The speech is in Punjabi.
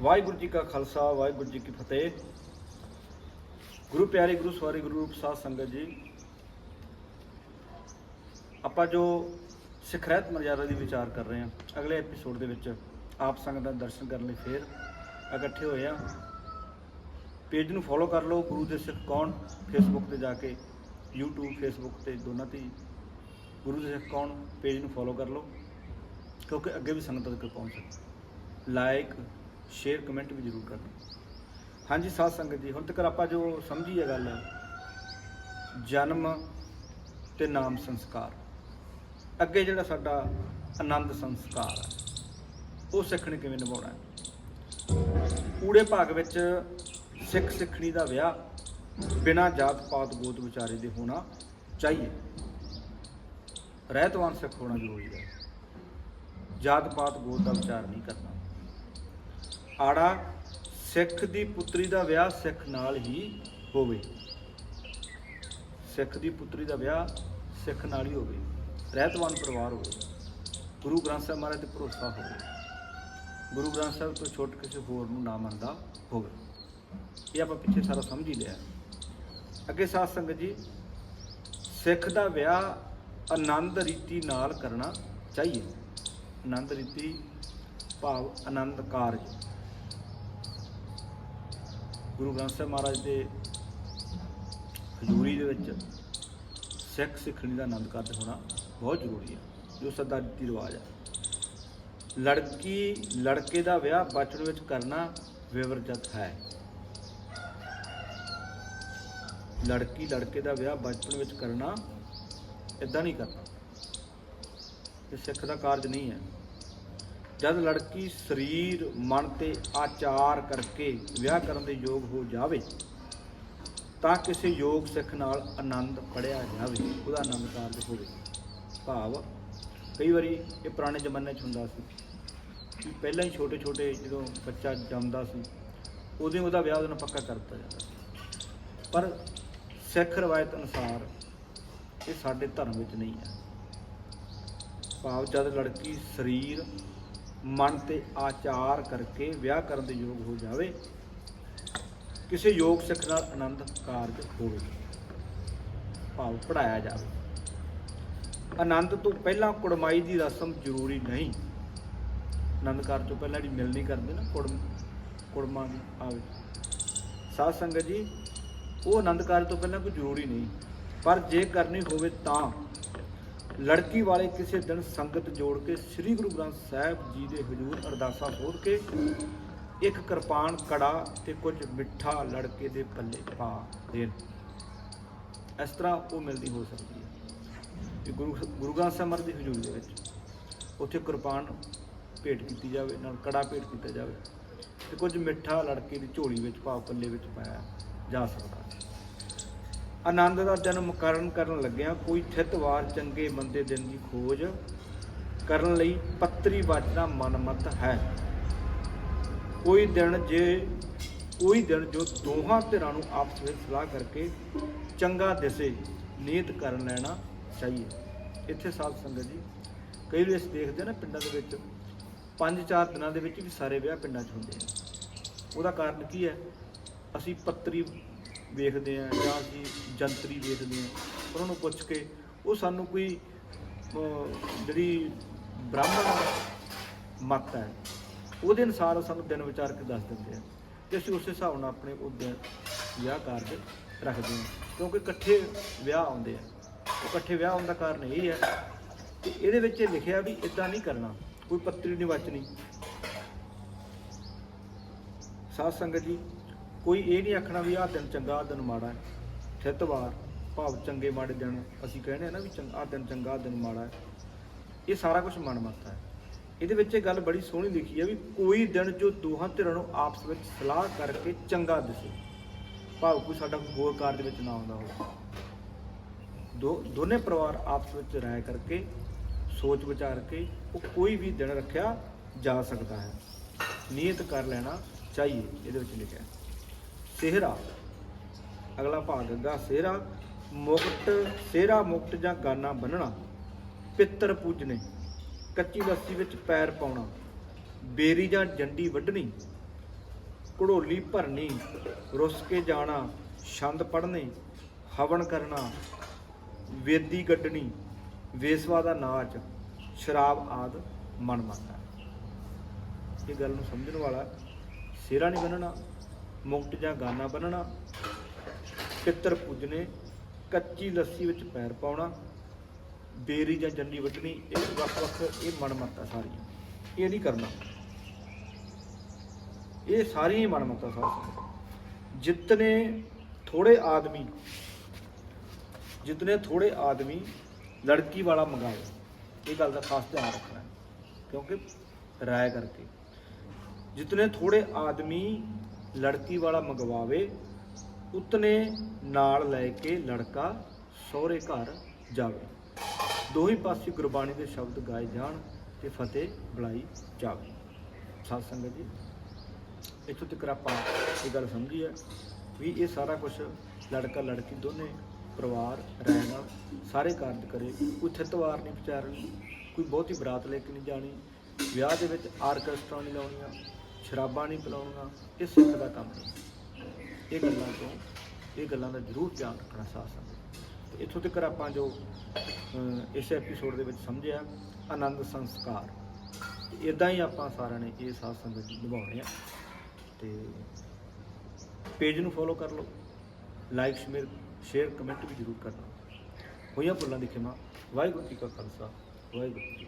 ਵਾਹਿਗੁਰੂ ਜੀ ਕਾ ਖਾਲਸਾ, ਵਾਹਿਗੁਰੂ ਜੀ ਕੀ ਫਤਿਹ। ਗੁਰੂ ਪਿਆਰੇ, ਗੁਰੂ ਸਵਾਰੀ, ਗੁਰੂ ਰੂਪ ਸਾਧ ਸੰਗਤ ਜੀ, ਆਪਾਂ ਜੋ ਸਿੱਖ ਰਹਿਤ ਮਰਜ਼ਾਦਾ ਦੀ ਵਿਚਾਰ ਕਰ ਰਹੇ ਹਾਂ, ਅਗਲੇ ਐਪੀਸੋਡ ਦੇ ਵਿੱਚ ਆਪ ਸੰਗਤ ਦਾ ਦਰਸ਼ਨ ਕਰਨ ਲਈ ਫੇਰ ਇਕੱਠੇ ਹੋਏ ਆ ਪੇਜ ਨੂੰ ਫੋਲੋ ਕਰ ਲਓ, ਗੁਰੂ ਦੇ ਸਿੱਖ ਕੌਣ? ਫੇਸਬੁੱਕ ਤੇ ਜਾ ਕੇ, YouTube ਫੇਸਬੁੱਕ ਤੇ ਦੋਨਾਂ ਤੇ ਹੀ ਗੁਰੂ ਦੇ ਸਿੱਖ ਕੌਣ? ਪੇਜ ਨੂੰ ਫੋਲੋ ਕਰ ਲਓ, ਕਿਉਂਕਿ ਅੱਗੇ ਵੀ ਸੰਗਤ ਤੱਕ ਪਹੁੰਚ ਸਕੇ। ਲਾਈਕ ਸ਼ੇਅਰ ਕਮੈਂਟ ਵੀ ਜ਼ਰੂਰ ਕਰਨਾ। ਹਾਂਜੀ, ਸਾਧ ਸੰਗਤ ਜੀ, ਹੁਣ ਤੱਕ ਆਪਾਂ ਜੋ ਸਮਝੀ ਹੈ ਗੱਲ, ਜਨਮ ਤੇ ਨਾਮ ਸੰਸਕਾਰ। ਅੱਗੇ ਜਿਹੜਾ ਸਾਡਾ ਆਨੰਦ ਸੰਸਕਾਰ ਹੈ, ਉਹ ਸਿੱਖਣ ਕਿਵੇਂ ਨਿਭਾਉਣਾ ਹੈ? ਪੂਰੇ ਭਾਗ ਵਿੱਚ ਸਿੱਖ ਸਿੱਖਣੀ ਦਾ ਵਿਆਹ ਬਿਨਾਂ ਜਾਤ ਪਾਤ ਗੋਤ ਵਿਚਾਰੇ ਦੇ ਹੋਣਾ ਚਾਹੀਏ। ਰਹਿਤਵਾਨ ਸਿੱਖ ਹੋਣਾ ਜ਼ਰੂਰੀ ਹੈ। ਜਾਤ ਪਾਤ ਗੋਤ ਦਾ ਵਿਚਾਰ ਨਹੀਂ ਕਰਨਾ। ਆੜਾ ਸਿੱਖ ਦੀ ਪੁੱਤਰੀ ਦਾ ਵਿਆਹ ਸਿੱਖ ਨਾਲ ਹੀ ਹੋਵੇ। ਸਿੱਖ ਦੀ ਪੁੱਤਰੀ ਦਾ ਵਿਆਹ ਸਿੱਖ ਨਾਲ ਹੀ ਹੋਵੇ। ਰਹਿਤਵਾਨ ਪਰਿਵਾਰ ਹੋਵੇ। ਗੁਰੂ ਗ੍ਰੰਥ ਸਾਹਿਬ ਮਹਾਰਾਜ ਤੇ ਭਰੋਸਾ ਹੋਵੇ। ਗੁਰੂ ਗ੍ਰੰਥ ਸਾਹਿਬ ਤੋਂ ਛੁੱਟ ਕਿਸੇ ਹੋਰ ਨੂੰ ਨਾ ਮੰਨਦਾ ਹੋਵੇ। ਇਹ ਆਪਾਂ ਪਿੱਛੇ ਸਾਰਾ ਸਮਝ ਹੀ ਲਿਆ। ਅੱਗੇ ਸਾਧ ਸੰਗਤ ਜੀ, ਸਿੱਖ ਦਾ ਵਿਆਹ ਆਨੰਦ ਰੀਤੀ ਨਾਲ ਕਰਨਾ ਚਾਹੀਏ। ਆਨੰਦ ਰੀਤੀ ਭਾਵ ਆਨੰਦ ਕਾਰਜ ਗੁਰੂ ਗ੍ਰੰਥ ਸਾਹਿਬ ਮਹਾਰਾਜ ਦੇ ਹਜ਼ੂਰੀ ਦੇ ਵਿੱਚ ਸਿੱਖ ਸਿੱਖਣੀ ਦਾ ਆਨੰਦ ਕਾਰਜ ਹੋਣਾ ਬਹੁਤ ਜ਼ਰੂਰੀ ਹੈ, ਜੋ ਸਦਾ ਰੀਤੀ ਰਿਵਾਜ ਹੈ। ਲੜਕੀ, ਲੜਕੇ ਦਾ ਵਿਆਹ ਬਚਪਨ ਵਿੱਚ ਕਰਨਾ ਵਿਵਰਜਤ ਹੈ। ਲੜਕੀ, ਲੜਕੇ ਦਾ ਵਿਆਹ ਬਚਪਨ ਵਿੱਚ ਕਰਨਾ ਇਦਾਂ ਨਹੀਂ ਕਰਨਾ। ਇਹ ਸਿੱਖ ਦਾ ਕਾਰਜ ਨਹੀਂ ਹੈ। ਜਦ ਲੜਕੀ ਸਰੀਰ, ਮਨ ਤੇ ਆਚਾਰ ਕਰਕੇ ਵਿਆਹ ਕਰਨ ਦੇ ਯੋਗ ਹੋ ਜਾਵੇ, ਤਾਂ ਕਿਸੇ ਯੋਗ ਸਿੱਖ ਨਾਲ ਆਨੰਦ ਪੜਿਆ ਜਾਵੇ, ਉਹਦਾ ਆਨੰਦ ਕਾਰਜ ਹੋਵੇ। ਭਾਵ, ਕਈ ਵਾਰੀ ਇਹ ਪੁਰਾਣੇ ਜ਼ਮਾਨੇ 'ਚ ਹੁੰਦਾ ਸੀ ਕਿ ਪਹਿਲਾਂ ਹੀ ਛੋਟੇ ਛੋਟੇ ਜਦੋਂ ਬੱਚਾ ਜੰਮਦਾ ਸੀ ਉਦੋਂ ਉਹਦਾ ਵਿਆਹ ਉਹਦੇ ਨਾਲ ਪੱਕਾ ਕਰ ਦਿੱਤਾ ਜਾਂਦਾ ਸੀ। ਪਰ ਸਿੱਖ ਰਵਾਇਤ ਅਨੁਸਾਰ ਇਹ ਸਾਡੇ ਧਰਮ ਵਿੱਚ ਨਹੀਂ ਹੈ। ਭਾਵ, ਜਦ ਲੜਕੀ ਸਰੀਰ ਮਨ ਤੇ ਆਚਾਰ ਕਰਕੇ ਵਿਆਹ ਕਰਨ ਦੇ ਯੋਗ ਹੋ ਜਾਵੇ, ਕਿਸੇ ਯੋਗ ਸਿੱਖ ਨਾਲ ਆਨੰਦ ਕਾਰਜ ਹੋਵੇ, ਭਾਵ ਪੜਾਇਆ ਜਾਵੇ। ਆਨੰਦ ਤੋਂ ਪਹਿਲਾਂ ਕੁੜਮਾਈ ਦੀ ਰਸਮ ਜ਼ਰੂਰੀ ਨਹੀਂ। ਆਨੰਦ ਕਾਰਜ ਤੋਂ ਪਹਿਲਾਂ ਜਿਹੜੀ ਮਿਲਣੀ ਕਰਦੇ ਨਾ ਕੁੜਮ, ਕੁੜਮਾ ਦੀ, ਆਵੇ। ਸਾਧ ਸੰਗਤ ਜੀ, ਉਹ ਆਨੰਦ ਕਾਰਜ ਤੋਂ ਪਹਿਲਾਂ ਕੋਈ ਜ਼ਰੂਰੀ ਨਹੀਂ। ਪਰ ਜੇ ਕਰਨੀ ਹੋਵੇ ਤਾਂ ਲੜਕੀ ਵਾਲੇ ਕਿਸੇ ਦਿਨ ਸੰਗਤ ਜੋੜ ਕੇ ਸ੍ਰੀ ਗੁਰੂ ਗ੍ਰੰਥ ਸਾਹਿਬ ਜੀ ਦੇ ਹਜ਼ੂਰ ਅਰਦਾਸਾਂ ਸੋਧ ਕੇ ਇੱਕ ਕਿਰਪਾਨ, ਕੜਾ ਤੇ ਕੁਝ ਮਿੱਠਾ ਲੜਕੇ ਦੇ ਪੱਲੇ ਪਾ ਦੇਣ। ਇਸ ਤਰ੍ਹਾਂ ਉਹ ਮਿਲਦੀ ਹੋ ਸਕਦੀ ਹੈ। ਕਿ ਗੁਰੂ ਗੁਰੂ ਗ੍ਰੰਥ ਸਾਹਿਬ ਮਹਾਰਾਜ ਦੀ ਹਜ਼ੂਰੀ ਦੇ ਵਿੱਚ ਉੱਥੇ ਕਿਰਪਾਨ ਭੇਟ ਕੀਤੀ ਜਾਵੇ, ਨਾਲ ਕੜਾ ਭੇਟ ਕੀਤਾ ਜਾਵੇ ਤੇ ਕੁਝ ਮਿੱਠਾ ਲੜਕੇ ਦੀ ਝੋਲੀ ਵਿੱਚ ਭਾਵ ਪੱਲੇ ਵਿੱਚ ਪਾਇਆ ਜਾ ਸਕਦਾ ਹੈ। ਆਨੰਦ ਦਾ ਜਨਮ ਕਰਨ ਕਰਨ ਲੱਗਿਆ। ਕੋਈ ਥਿਤਵਾਰ ਚੰਗੇ ਮੰਦੇ ਦਿਨ ਦੀ ਖੋਜ ਕਰਨ ਲਈ ਪੱਤਰੀ ਵਾਚਣਾ ਮਨਮਤ ਹੈ। ਕੋਈ ਦਿਨ ਜੇ, ਕੋਈ ਦਿਨ ਜੋ ਦੋਹਾਂ ਧਿਰਾਂ ਨੂੰ ਆਪਸ ਵਿੱਚ ਸਲਾਹ ਕਰਕੇ ਚੰਗਾ ਦਿਸੇ, ਨੀਤ ਕਰਨ ਲੈਣਾ ਚਾਹੀਏ। ਇੱਥੇ ਸਾਧ ਸੰਗਤ ਜੀ, ਕਈ ਵਾਰ ਅਸੀਂ ਦੇਖਦੇ ਹਾਂ ਨਾ ਪਿੰਡਾਂ ਦੇ ਵਿੱਚ, ਪੰਜ ਚਾਰ ਦਿਨਾਂ ਦੇ ਵਿੱਚ ਵੀ ਸਾਰੇ ਵਿਆਹ ਪਿੰਡਾਂ 'ਚ ਹੁੰਦੇ ਆ। ਉਹਦਾ ਕਾਰਨ ਕੀ ਹੈ? ਅਸੀਂ ਪੱਤਰੀ ਵੇਖਦੇ ਆ ਜਾਂ ਅਸੀਂ ਜੰਤਰੀ ਵੇਖਦੇ ਆ ਉਹਨਾਂ ਨੂੰ ਪੁੱਛ ਕੇ ਉਹ ਸਾਨੂੰ ਕੋਈ ਜਿਹੜੀ ਬ੍ਰਾਹਮਣ ਮਤ ਹੈ, ਉਹਦੇ ਅਨੁਸਾਰ ਸਾਨੂੰ ਦਿਨ ਵਿਚਾਰ ਕੇ ਦੱਸ ਦਿੰਦੇ ਆ ਤੇ ਅਸੀਂ ਉਸੇ ਹਿਸਾਬ ਨਾਲ ਆਪਣੇ ਉਹ ਦਿਨ ਵਿਆਹ ਕਾਰਜ ਰੱਖਦੇ ਹਾਂ ਕਿਉਂਕਿ ਇਕੱਠੇ ਵਿਆਹ ਆਉਂਦੇ ਆ ਉਹ ਇਕੱਠੇ ਵਿਆਹ ਆਉਣ ਦਾ ਕਾਰਨ ਇਹ ਹੈ ਕਿ ਇਹਦੇ ਵਿੱਚ ਇਹ ਲਿਖਿਆ ਵੀ ਇਦਾਂ ਨਹੀਂ ਕਰਨਾ, ਕੋਈ ਪੱਤਰੀ ਨਹੀਂ ਵਚਣੀ ਸਾਧ ਸੰਗਤ ਜੀ ਕੋਈ ਇਹ ਨਹੀਂ ਆਖਣਾ ਵੀ ਆਹ ਦਿਨ ਚੰਗਾ, ਆਹ ਦਿਨ ਮਾੜਾ ਹੈ। ਥਿਤਵਾਰ, ਭਾਵ ਚੰਗੇ ਮਾੜੇ ਦਿਨ, ਅਸੀਂ ਕਹਿੰਦੇ ਆ ਨਾ ਵੀ ਚੰਗਾ, ਆਹ ਦਿਨ ਚੰਗਾ, ਆਹ ਦਿਨ ਮਾੜਾ ਹੈ। ਇਹ ਸਾਰਾ ਕੁਝ ਮਨਮਤ ਹੈ। ਇਹਦੇ ਵਿੱਚ ਇਹ ਗੱਲ ਬੜੀ ਸੋਹਣੀ ਲਿਖੀ ਹੈ ਵੀ ਕੋਈ ਦਿਨ ਜੋ ਦੋਹਾਂ ਧਿਰਾਂ ਨੂੰ ਆਪਸ ਵਿੱਚ ਸਲਾਹ ਕਰਕੇ ਚੰਗਾ ਦਿਸੇ, ਭਾਵ ਕੋਈ ਸਾਡਾ ਕੋਈ ਹੋਰ ਕਾਰਜ ਵਿੱਚ ਨਾ ਆਉਂਦਾ ਹੋਵੇ। ਦੋ, ਦੋਨੇ ਪਰਿਵਾਰ ਆਪਸ ਵਿੱਚ ਰਾਏ ਕਰਕੇ, ਸੋਚ ਵਿਚਾਰ ਕੇ ਉਹ ਕੋਈ ਵੀ ਦਿਨ ਰੱਖਿਆ ਜਾ ਸਕਦਾ ਹੈ। ਨੀਅਤ ਕਰ ਲੈਣਾ ਚਾਹੀਏ, ਇਹਦੇ ਵਿੱਚ ਲਿਖਿਆ ਸਿਹਰਾ। ਅਗਲਾ ਭਾਗ ਹੈਗਾ ਸਿਹਰਾ ਮੁਕਟ ਸਿਹਰਾ ਮੁਕਟ ਜਾਂ ਗਾਨਾ ਬੰਨਣਾ। ਪਿੱਤਰ ਪੂਜਨੇ, ਕੱਚੀ ਲੱਸੀ ਵਿੱਚ ਪੈਰ ਪਾਉਣਾ। ਬੇਰੀ ਜਾਂ ਜੰਡੀ ਵੱਢਣੀ। ਘੜੋਲੀ ਭਰਨੀ, ਰੁੱਸ ਕੇ ਜਾਣਾ, ਛੰਦ ਪੜਨੇ ਹਵਨ ਕਰਨਾ। ਵੇਦੀ ਗੱਡਣੀ, ਵੇਸਵਾ ਦਾ ਨਾਚ, ਸ਼ਰਾਬ ਆਦ ਮਨ ਮੰਨਦਾ। ਇਹ ਗੱਲ ਨੂੰ ਸਮਝਣ ਵਾਲਾ ਸਿਰਾ ਨਹੀਂ ਬੰਨਣਾ। ਮੁਕਟ ਜਾਂ ਗਾਨਾ ਬੰਨਣਾ ਪਿੱਤਰ ਪੂਜਨੇ ਕੱਚੀ ਲੱਸੀ ਵਿੱਚ ਪੈਰ ਪਾਉਣਾ, ਬੇਰੀ ਜਾਂ ਜੰਡੀ ਵੱਢਣੀ, ਇਹ ਵੱਖ ਵੱਖ ਇਹ ਮਨਮੱਤਾ ਸਾਰੀਆਂ। ਇਹ ਨਹੀਂ ਕਰਨਾ। ਇਹ ਸਾਰੀਆਂ ਹੀ ਮਨਮੱਤਾ ਸਾਰੀਆਂ। ਜਿਤਨੇ ਥੋੜੇ ਆਦਮੀ, ਜਿਤਨੇ ਥੋੜੇ ਆਦਮੀ ਲੜਕੀ ਵਾਲਾ ਮੰਗਾਏ, ਇਹ ਗੱਲ ਦਾ ਖਾਸ ਧਿਆਨ ਰੱਖਣਾ ਕਿਉਂਕਿ ਰਾਏ ਕਰਕੇ। ਜਿਤਨੇ ਥੋੜੇ ਆਦਮੀ ਲੜਕੀ ਵਾਲਾ ਮੰਗਵਾਵੇ, ਉਤਨੇ ਨਾਲ ਲੈ ਕੇ ਲੜਕਾ ਸਹੁਰੇ ਘਰ ਜਾਵੇ। ਦੋਹੀ ਪਾਸੇ ਗੁਰਬਾਣੀ ਦੇ ਸ਼ਬਦ ਗਾਏ ਜਾਣ ਤੇ ਫਤਿਹ ਬੁਲਾਈ ਜਾਵੇ। ਸਾਧ ਸੰਗਤ ਜੀ, ਇੱਥੋਂ ਤੱਕ ਆਪਾਂ ਇਹ ਗੱਲ ਸਮਝੀ ਹੈ ਵੀ ਇਹ ਸਾਰਾ ਕੁਝ ਲੜਕਾ ਲੜਕੀ ਦੋਨੇ, ਪਰਿਵਾਰ ਰਹਿ ਨਾਲ ਸਾਰੇ ਕਾਰਜ ਕਰੇ, ਕੋਈ ਥਿਤਵਾਰ ਨਹੀਂ ਵਿਚਾਰਨੀ, ਕੋਈ ਬਹੁਤੀ ਬਰਾਤ ਲੈ ਕੇ ਨਹੀਂ ਜਾਣੀ, ਵਿਆਹ ਦੇ ਵਿੱਚ ਆਰਕੈਸਟਰਾ ਨਹੀਂ ਲਾਉਣੀਆਂ ਸ਼ਰਾਬਾਂ ਨਹੀਂ ਪਿਲਾਉਣੀਆਂ ਇਹ ਸਿੱਖ ਦਾ ਕੰਮ ਨਹੀਂ। ਇਹ ਗੱਲਾਂ ਤੋਂ, ਇਹ ਗੱਲਾਂ ਦਾ ਜ਼ਰੂਰ ਧਿਆਨ ਰੱਖਣਾ ਸਾਧ ਸੰਗਤ ਇੱਥੋਂ ਤੱਕ ਆਪਾਂ ਜੋ ਇਸ ਐਪੀਸੋਡ ਦੇ ਵਿੱਚ ਸਮਝਿਆ, ਆਨੰਦ ਸੰਸਕਾਰ। ਇਦਾਂ ਹੀ ਆਪਾਂ ਸਾਰਿਆਂ ਨੇ ਇਹ ਸਾਧ ਸੰਗਤ ਨਿਭਾਉਣੇ ਆ। ਤੇ ਪੇਜ ਨੂੰ ਫੋਲੋ ਕਰ ਲਓ ਲਾਈਕ ਸ਼ੇਅਰ ਸ਼ੇਅਰ ਕਮੈਂਟ ਵੀ ਜ਼ਰੂਰ ਕਰਨਾ। ਹੋਈਆਂ ਭੁੱਲਾਂ ਦੀ ਖਿਮਾ। ਵਾਹਿਗੁਰੂ ਜੀ ਕਾ ਖਾਲਸਾ, ਵਾਹਿਗੁਰੂ ਜੀ